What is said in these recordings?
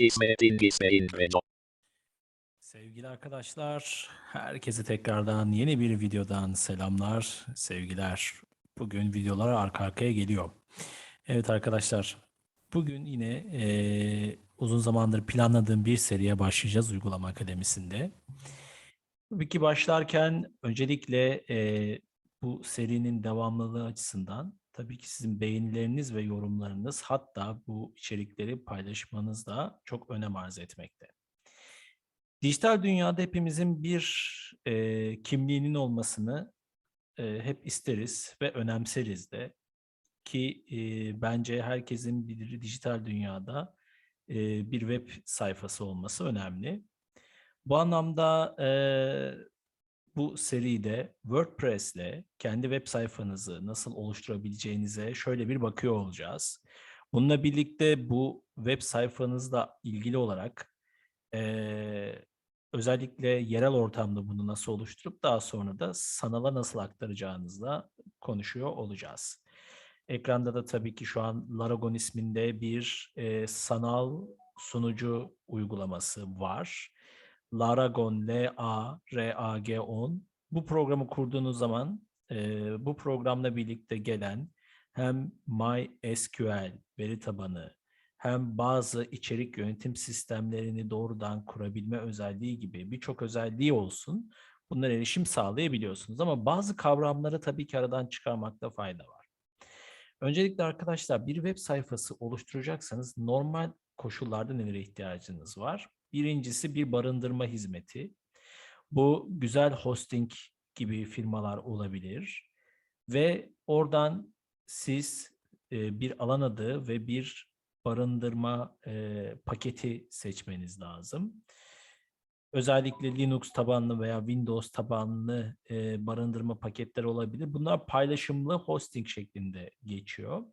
Vedo. Sevgili arkadaşlar, herkese tekrardan yeni bir videodan selamlar, sevgiler. Bugün videolar arka arkaya geliyor. Evet arkadaşlar, bugün yine eee, uzun zamandır planladığım bir seriye başlayacağız Uygulama Akademisi'nde. Tabii ki başlarken öncelikle eee, bu serinin devamlılığı açısından tabii ki sizin beğenileriniz ve yorumlarınız hatta bu içerikleri paylaşmanız da çok önem arz etmekte. Dijital dünyada hepimizin bir eee, kimliğinin olmasını eee, hep isteriz ve önemseriz de ki eee, bence herkesin bir dijital dünyada eee, bir web sayfası olması önemli. Bu anlamda eee, bu seride WordPress'le kendi web sayfanızı nasıl oluşturabileceğinize şöyle bir bakıyor olacağız. Bununla birlikte bu web sayfanızla ilgili olarak eee, özellikle yerel ortamda bunu nasıl oluşturup daha sonra da sanala nasıl aktaracağınızla konuşuyor olacağız. Ekranda da tabii ki şu an Laragon isminde bir eee, sanal sunucu uygulaması var. Laragon, L-A-R-A-G-O-N. Bu programı kurduğunuz zaman eee, bu programla birlikte gelen hem MySQL veri tabanı hem bazı içerik yönetim sistemlerini doğrudan kurabilme özelliği gibi birçok özelliği olsun. Bunlara erişim sağlayabiliyorsunuz ama bazı kavramları tabii ki aradan çıkarmakta fayda var. Öncelikle arkadaşlar bir web sayfası oluşturacaksanız normal koşullarda nelere ihtiyacınız var? Birincisi bir barındırma hizmeti. Bu güzel hosting gibi firmalar olabilir ve oradan siz e, bir alan adı ve bir barındırma e, paketi seçmeniz lazım. Özellikle Linux tabanlı veya Windows tabanlı e, barındırma paketleri olabilir. Bunlar paylaşımlı hosting şeklinde geçiyor.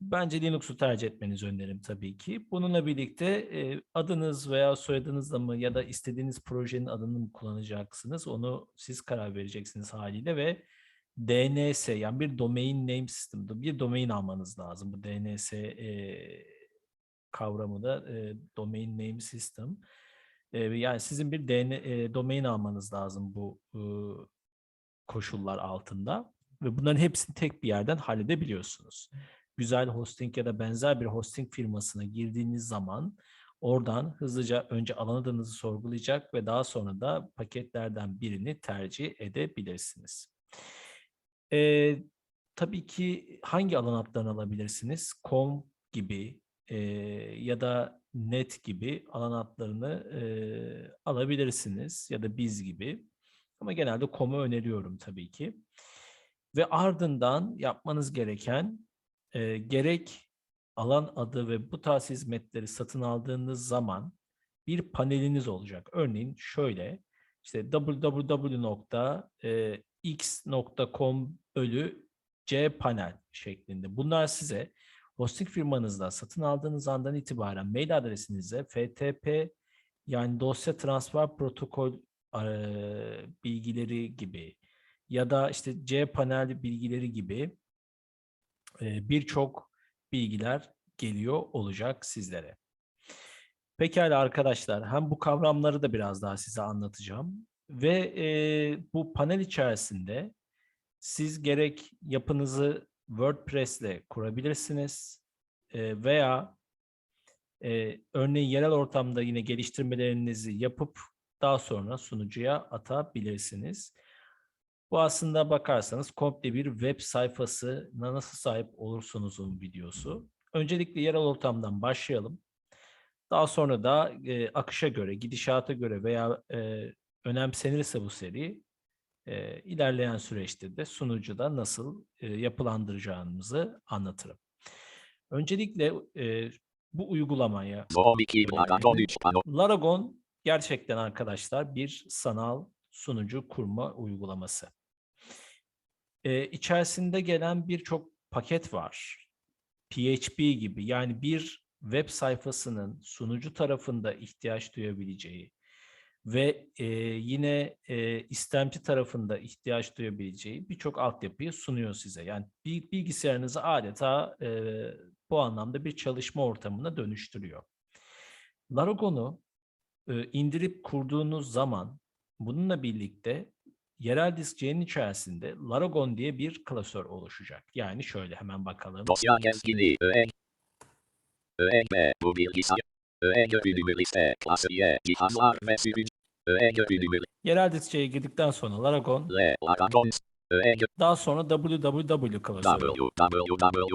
Bence Linux'u tercih etmenizi öneririm tabii ki. Bununla birlikte e, adınız veya soyadınızla mı ya da istediğiniz projenin adını mı kullanacaksınız onu siz karar vereceksiniz haliyle ve DNS yani bir domain name system, bir domain almanız lazım. Bu DNS e, kavramı da e, domain name system. E, yani sizin bir DN, e, domain almanız lazım bu e, koşullar altında ve bunların hepsini tek bir yerden halledebiliyorsunuz. Güzel hosting ya da benzer bir hosting firmasına girdiğiniz zaman oradan hızlıca önce alan adınızı sorgulayacak ve daha sonra da paketlerden birini tercih edebilirsiniz. Eee, tabii ki hangi alan adlarını alabilirsiniz? Com gibi eee, ya da net gibi alan adlarını eee, alabilirsiniz ya da biz gibi. Ama genelde com'u öneriyorum tabii ki. Ve ardından yapmanız gereken eee, gerek alan adı ve bu tarz hizmetleri satın aldığınız zaman bir paneliniz olacak. Örneğin şöyle işte www.x.com bölü cpanel şeklinde. Bunlar size hosting firmanızda satın aldığınız andan itibaren mail adresinize FTP yani dosya transfer protokol bilgileri gibi ya da işte cpanel bilgileri gibi birçok bilgiler geliyor olacak sizlere. Pekala arkadaşlar, hem bu kavramları da biraz daha size anlatacağım ve eee, bu panel içerisinde siz gerek yapınızı WordPress'le kurabilirsiniz eee, veya eee, örneğin yerel ortamda yine geliştirmelerinizi yapıp daha sonra sunucuya atabilirsiniz. Bu aslında bakarsanız komple bir web sayfasına nasıl sahip olursunuzun videosu. Öncelikle yerel ortamdan başlayalım. Daha sonra da e, akışa göre, gidişata göre veya e, önemsenirse bu seri e, ilerleyen süreçte de sunucuda nasıl e, yapılandıracağımızı anlatırım. Öncelikle e, bu uygulamaya Zoom 2 Laragon 3 pano. Laragon gerçekten arkadaşlar bir sanal sunucu kurma uygulaması. Ee, içerisinde gelen birçok paket var. PHP gibi yani bir web sayfasının sunucu tarafında ihtiyaç duyabileceği ve e, yine e, istemci tarafında ihtiyaç duyabileceği birçok altyapıyı sunuyor size. Yani bilgisayarınızı adeta e, bu anlamda bir çalışma ortamına dönüştürüyor. Laragon'u e, indirip kurduğunuz zaman bununla birlikte yerel disk C'nin içerisinde Laragon diye bir klasör oluşacak. Yani şöyle hemen bakalım. Dosya gezgini. Öğen. Öğen B. Bu bilgisayar. Öğen görünümü liste. Klası Y. Cihazlar ve sürücü. Öğen görünümü Yerel disk C'ye girdikten sonra Laragon, L. Laragon. Daha sonra www klasörü.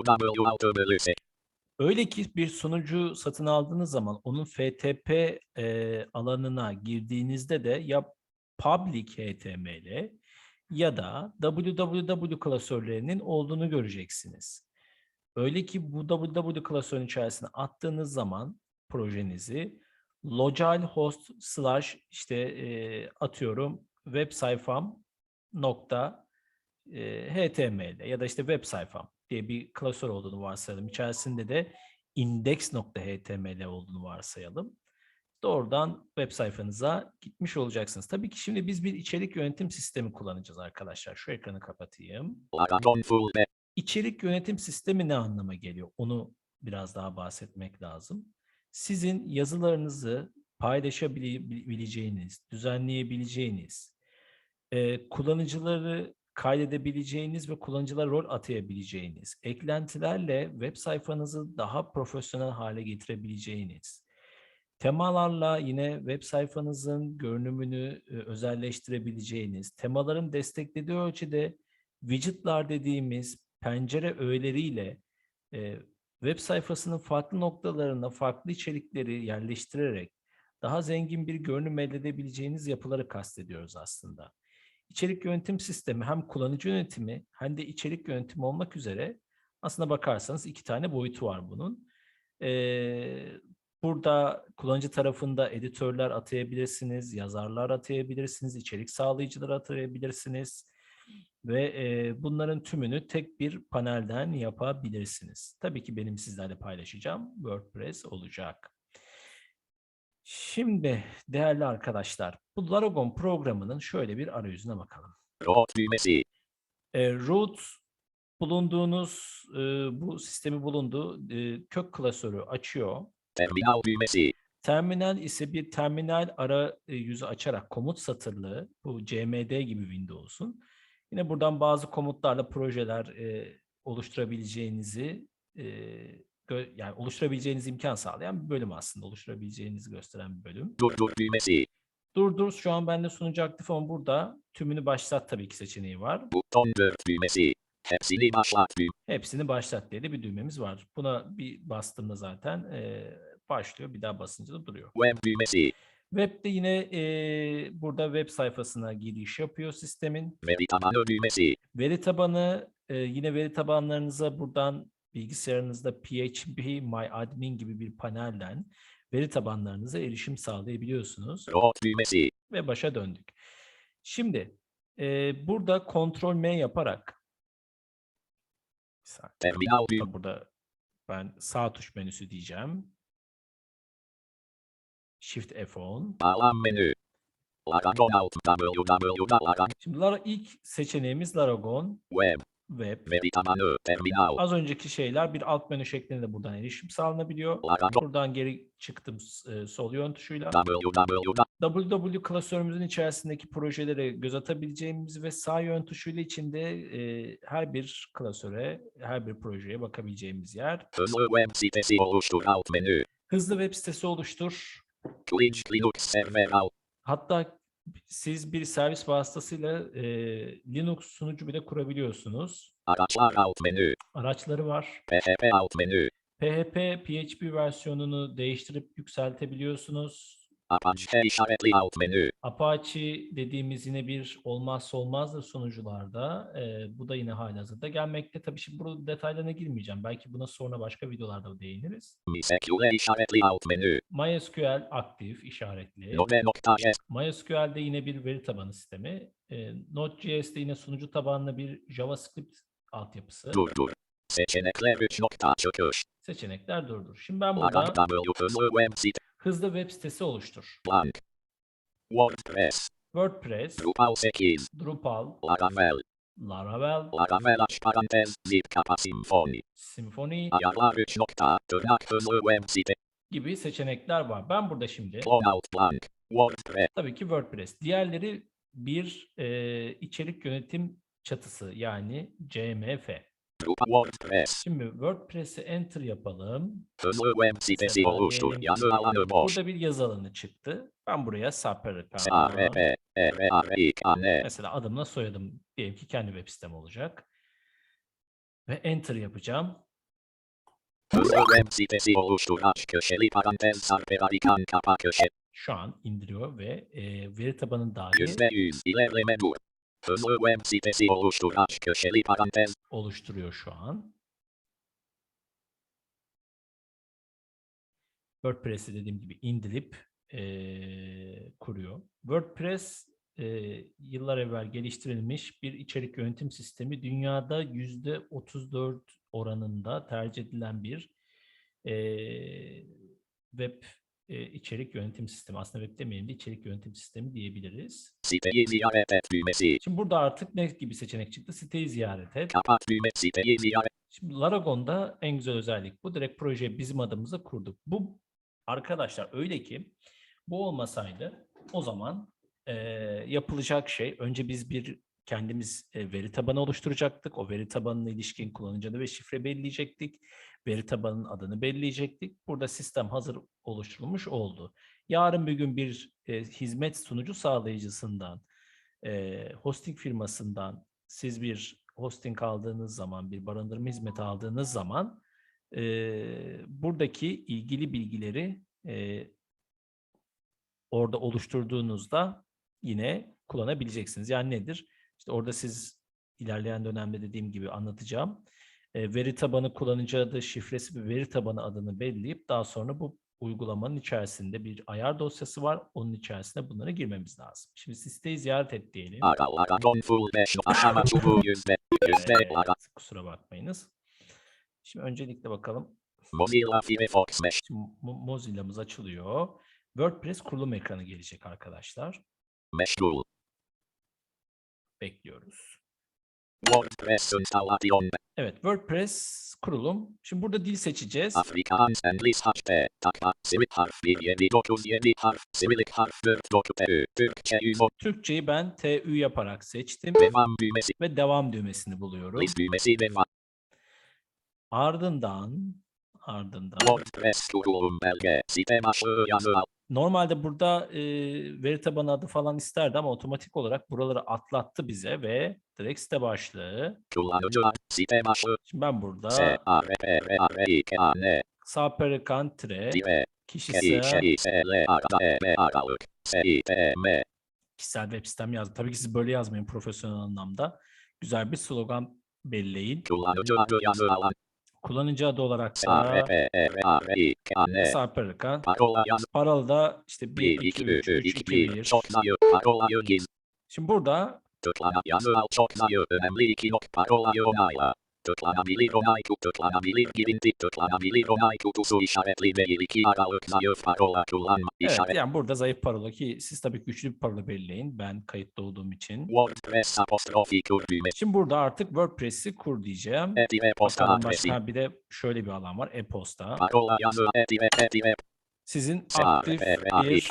www. Öyle ki bir sunucu satın aldığınız zaman onun FTP e, alanına girdiğinizde de ya public HTML ya da www klasörlerinin olduğunu göreceksiniz. Öyle ki bu www klasörün içerisine attığınız zaman projenizi localhost slash işte e, atıyorum web sayfam nokta e, HTML ya da işte web sayfam diye bir klasör olduğunu varsayalım. İçerisinde de index.html olduğunu varsayalım. Doğrudan web sayfanıza gitmiş olacaksınız. Tabii ki şimdi biz bir içerik yönetim sistemi kullanacağız arkadaşlar. Şu ekranı kapatayım. İçerik yönetim sistemi ne anlama geliyor? Onu biraz daha bahsetmek lazım. Sizin yazılarınızı paylaşabileceğiniz, düzenleyebileceğiniz, e, kullanıcıları kaydedebileceğiniz ve kullanıcılara rol atayabileceğiniz, eklentilerle web sayfanızı daha profesyonel hale getirebileceğiniz, temalarla yine web sayfanızın görünümünü e, özelleştirebileceğiniz, temaların desteklediği ölçüde widgetlar dediğimiz pencere öğeleriyle e, web sayfasının farklı noktalarına farklı içerikleri yerleştirerek daha zengin bir görünüm elde edebileceğiniz yapıları kastediyoruz aslında. İçerik yönetim sistemi hem kullanıcı yönetimi hem de içerik yönetimi olmak üzere aslına bakarsanız iki tane boyutu var bunun. Ee, burada kullanıcı tarafında editörler atayabilirsiniz, yazarlar atayabilirsiniz, içerik sağlayıcılar atayabilirsiniz ve e, bunların tümünü tek bir panelden yapabilirsiniz. Tabii ki benim sizlerle paylaşacağım WordPress olacak. Şimdi değerli arkadaşlar, bu Laragon programının şöyle bir arayüzüne bakalım. Root düğmesi. E, root bulunduğunuz e, bu sistemi bulunduğu e, kök klasörü açıyor. Terminal düğmesi. Terminal ise bir terminal ara e, yüzü açarak komut satırlı bu CMD gibi Windows'un. Yine buradan bazı komutlarla projeler e, oluşturabileceğinizi e, yani oluşturabileceğiniz imkan sağlayan bir bölüm aslında. Oluşturabileceğinizi gösteren bir bölüm. Durdur düğmesi. Durdur şu an bende sunucu aktif ama burada tümünü başlat tabii ki seçeneği var. Buton 4 düğmesi. Hepsini başlat düğüm. Hepsini başlat diye de bir düğmemiz var. Buna bir bastığımda zaten e, başlıyor. Bir daha basınca da duruyor. Web düğmesi. Web'de yine e, burada web sayfasına giriş yapıyor sistemin. Veri tabanı düğmesi. Veri tabanı e, yine veri tabanlarınıza buradan bilgisayarınızda PHP My Admin gibi bir panelden veri tabanlarınıza erişim sağlayabiliyorsunuz Root düğmesi. ve başa döndük. Şimdi e, burada Ctrl M yaparak. Terminal burada ben sağ tuş menüsü diyeceğim. Shift F10. Bağlam menü. Laragon alt www. Şimdi Lara ilk seçeneğimiz Laragon Web. Web. Veri tabanı. Terminal. Az önceki şeyler bir alt menü şeklinde buradan erişim sağlanabiliyor. Laragon. Buradan geri çıktım e, sol yön tuşuyla. www. www klasörümüzün içerisindeki projelere göz atabileceğimiz ve sağ yön tuşuyla içinde e, her bir klasöre, her bir projeye bakabileceğimiz yer. Hızlı web sitesi oluştur alt menü. Hızlı web sitesi oluştur. Linux server alt. Hatta siz bir servis vasıtasıyla e, Linux sunucu bile kurabiliyorsunuz. Araçlar alt menü. Araçları var. PHP alt menü. PHP, PHP versiyonunu değiştirip yükseltebiliyorsunuz. Apache işaretli alt menü. Apache dediğimiz yine bir olmazsa olmazdır sunucularda. Ee, bu da yine halihazırda gelmekte. Tabii şimdi burada detaylarına girmeyeceğim. Belki buna sonra başka videolarda değiniriz. MySQL işaretli alt menü. MySQL aktif, işaretli. Node.js. MySQL'de yine bir veri tabanı sistemi. Ee, Node.js'de yine sunucu tabanlı bir JavaScript altyapısı. Durdur. Seçenekler 3 nokta çıkış. Seçenekler durdur. Şimdi ben burada web site. Hızlı web sitesi oluştur. Blank. WordPress. WordPress, Drupal 8. Drupal, Laravel. Laravel Laravel aç parantez, zip kapa simfoni. Symfony Ayarlar 3 nokta, tırnak hızlı web site, gibi seçenekler var. Ben burada şimdi clone out blank, WordPress, tabii ki WordPress. Diğerleri bir e, içerik yönetim çatısı yani CMF. WordPress, Şimdi WordPress'e enter yapalım. hızlı web sitesi oluştur, yazı alanı boş. Burada bir yazı alanı çıktı. Ben buraya Saperika. Mesela adımla soyadım diyelim ki kendi web sitem olacak. Ve enter yapacağım. hızlı web sitesi oluştur, aç köşeli parantez, sarpevarikan kapa köşe, Şu an indiriyor ve e, veri tabanı dahi %100 ilerleme dur. Hızlı web sitesi oluştur, aç köşeli parantez, oluşturuyor şu an. WordPress'i dediğim gibi indirip eee, kuruyor. WordPress eee, yıllar evvel geliştirilmiş bir içerik yönetim sistemi. Dünyada %34 oranında tercih edilen bir eee, web eee, içerik yönetim sistemi. Aslında web demeyelim de içerik yönetim sistemi diyebiliriz. siteyi ziyaret et düğmesi, Şimdi burada artık ne gibi seçenek çıktı? Siteyi ziyaret et. kapat düğme, siteyi ziyaret, Şimdi Laragon'da en güzel özellik bu. Direkt projeyi bizim adımıza kurduk. Bu arkadaşlar öyle ki bu olmasaydı o zaman eee, yapılacak şey önce biz bir kendimiz e, veri tabanı oluşturacaktık. O veri tabanına ilişkin kullanıcı adı ve şifre belirleyecektik. Veri tabanının adını belirleyecektik. Burada sistem hazır oluşturulmuş oldu. Yarın bir gün bir e, hizmet sunucu sağlayıcısından, e, hosting firmasından siz bir hosting aldığınız zaman, bir barındırma hizmeti aldığınız zaman e, buradaki ilgili bilgileri e, orada oluşturduğunuzda yine kullanabileceksiniz. Yani nedir? İşte orada siz ilerleyen dönemde dediğim gibi anlatacağım. E, veri tabanı kullanıcı adı, şifresi ve veri tabanı adını belirleyip daha sonra bu uygulamanın içerisinde bir ayar dosyası var. Onun içerisine bunları girmemiz lazım. Şimdi siteyi ziyaret et diyelim. Evet, kusura bakmayınız. Şimdi öncelikle bakalım. Mozilla Firefox Mesh, Şimdi Mo- Mozilla'mız açılıyor. WordPress kurulum ekranı gelecek arkadaşlar. Tool, Bekliyoruz. WordPress instalasyon, Evet, WordPress kurulum. Şimdi burada dil seçeceğiz. Afrikaans Englis HP, takla, Sivit harf 1 7 9 7 harf, Sivilik harf 4 9 TÜ, Türkçe 110, Türkçeyi ben TÜ yaparak seçtim. Devam düğmesi, ve devam düğmesini buluyorum. list düğmesi devam, Ardından ardından normalde burada e, veri tabanı adı falan isterdi ama otomatik olarak buraları atlattı bize ve direkt site başlığı. site başlığı, Şimdi ben burada S, A, R, P, R, A, R, I, K, A, N, Saperikan Tire Dire, kişi K, I, Ş, sayı I, S, L, A, R, E, M, aralık, S, I, T, M, kişisel web sitem yazdım. Tabii ki siz böyle yazmayın profesyonel anlamda. Güzel bir slogan belirleyin. kullanıcı adı yazı alan, Kullanıcı adı olarak S, A, R, da P, R, A, R, I, K, A, N, Saperikan. parola yaz, Paralı da işte 1, 1, 2, 2, 3, 3, 3, 2, 2, 1, 1. çok sayı, parolayı giz, Şimdi burada Tıklana yazı al çok sayı önemli iki nok parolayı onayla. Tıklanabilir onay kutu tıklanabilir girinti tıklanabilir onay kutusu işaretli değil iki aralık zayıf parola kullanma evet işaret. yani burada zayıf parola ki siz tabii güçlü bir parola belirleyin. Ben kayıtlı olduğum için. WordPress apostrofi kur düğme. Şimdi burada artık WordPress'i kur diyeceğim. Etive posta Bakalım adresi. başka bir de şöyle bir alan var. E-posta. Parola yazı etive etive. Sizin S A aktif A I bir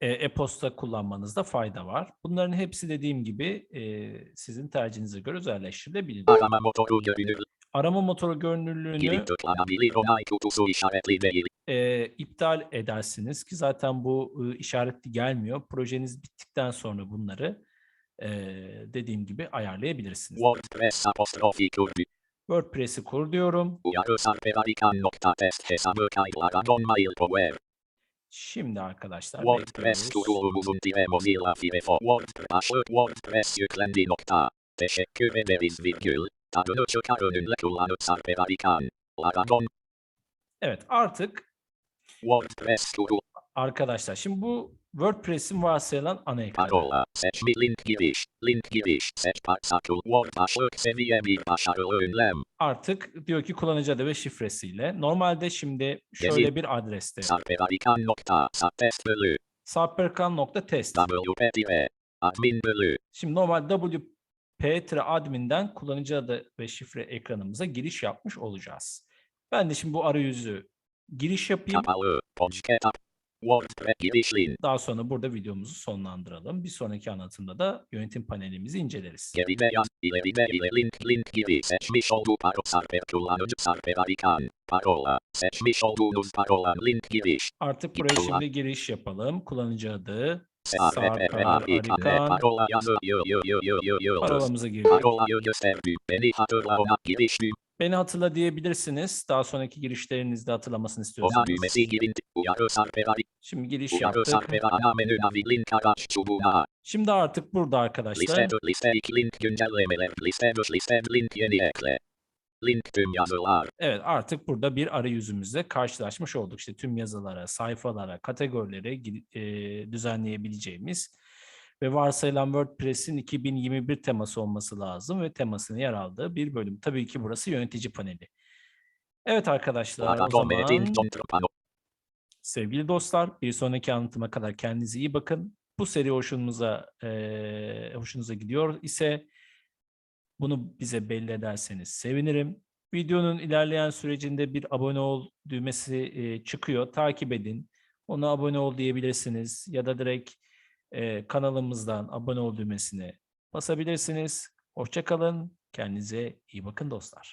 E. E-posta kullanmanızda fayda var. Bunların hepsi dediğim gibi e, sizin tercihinize göre özelleştirilebilir. Arama motoru görünür. Arama motoru görünürlüğünü e, iptal edersiniz ki zaten bu e, işaretli gelmiyor. Projeniz bittikten sonra bunları e, dediğim gibi ayarlayabilirsiniz. WordPress apostrofi. WordPress'i kur diyorum. Uyarı nokta test hesabı kayıtlara mail power. Şimdi arkadaşlar WordPress kurulumuzun dire Mozilla Firefox WordPress WordPress yüklendi nokta. Teşekkür ederiz virgül. Tadını çıkar önünle kullanıp sarpevarikan. Laragon Evet artık WordPress kurul arkadaşlar şimdi bu WordPress'in varsayılan ana ekranı. parola. Seç bir link giriş. Link giriş. Seç parça kul. Word başlık seviye bir başarılı ünlem. Artık diyor ki kullanıcı adı ve şifresiyle. Normalde şimdi şöyle Gezi. bir adreste Sarpevarikan nokta. Test bölü. sapperkan.test WP. Admin bölü. Şimdi normal WP-admin'den kullanıcı adı ve şifre ekranımıza giriş yapmış olacağız. Ben de şimdi bu arayüzü giriş yapayım. Kapalı. Podketap. Daha sonra burada videomuzu sonlandıralım. Bir sonraki anlatımda da yönetim panelimizi inceleriz. Geride yaz. İleride ile link link gibi seçmiş olduğu paro sarper kullanıcı sarper arikan. Parola. Seçmiş olduğunuz parola link giriş. Artık buraya şimdi giriş yapalım. Kullanıcı adı. Parolamıza girdik. Parolayı gösterdi. Beni hatırla ona giriş düğmesi. Beni hatırla diyebilirsiniz. Daha sonraki girişlerinizde hatırlamasını düğmesi. Uyarı arikan. Şimdi giriş Uyarı yaptık. sarper ana menü navi link araç çubuğuna. Şimdi artık burada arkadaşlar Liste liste 2 link güncellemeler. Liste liste link yeni ekle. Link tüm yazılar. Evet artık burada bir arayüzümüzle karşılaşmış olduk. İşte tüm yazılara, sayfalara, kategorilere gi- e, düzenleyebileceğimiz ve varsayılan WordPress'in 2021 teması olması lazım ve temasının yer aldığı bir bölüm. Tabii ki burası yönetici paneli. Evet arkadaşlar o zaman sevgili dostlar bir sonraki anlatıma kadar kendinize iyi bakın. Bu seri hoşunuza e, hoşunuza gidiyor ise bunu bize belli ederseniz sevinirim. Videonun ilerleyen sürecinde bir abone ol düğmesi e, çıkıyor. Takip edin. Ona abone ol diyebilirsiniz ya da direkt kanalımızdan abone ol düğmesine basabilirsiniz. Hoşça kalın. Kendinize iyi bakın dostlar.